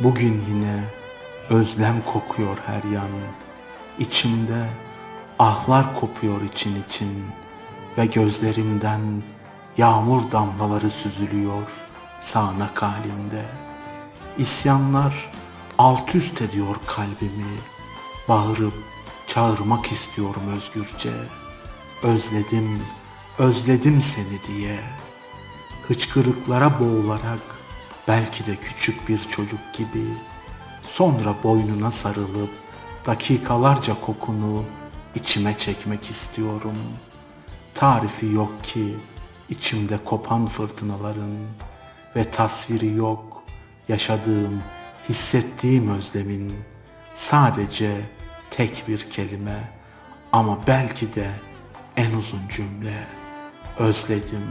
Bugün yine özlem kokuyor her yan. İçimde ahlar kopuyor için için ve gözlerimden yağmur damlaları süzülüyor sağanak halinde. İsyanlar alt üst ediyor kalbimi. Bağırıp çağırmak istiyorum özgürce. Özledim, özledim seni diye. Hıçkırıklara boğularak belki de küçük bir çocuk gibi sonra boynuna sarılıp dakikalarca kokunu içime çekmek istiyorum. Tarifi yok ki içimde kopan fırtınaların ve tasviri yok yaşadığım, hissettiğim özlemin sadece tek bir kelime ama belki de en uzun cümle özledim,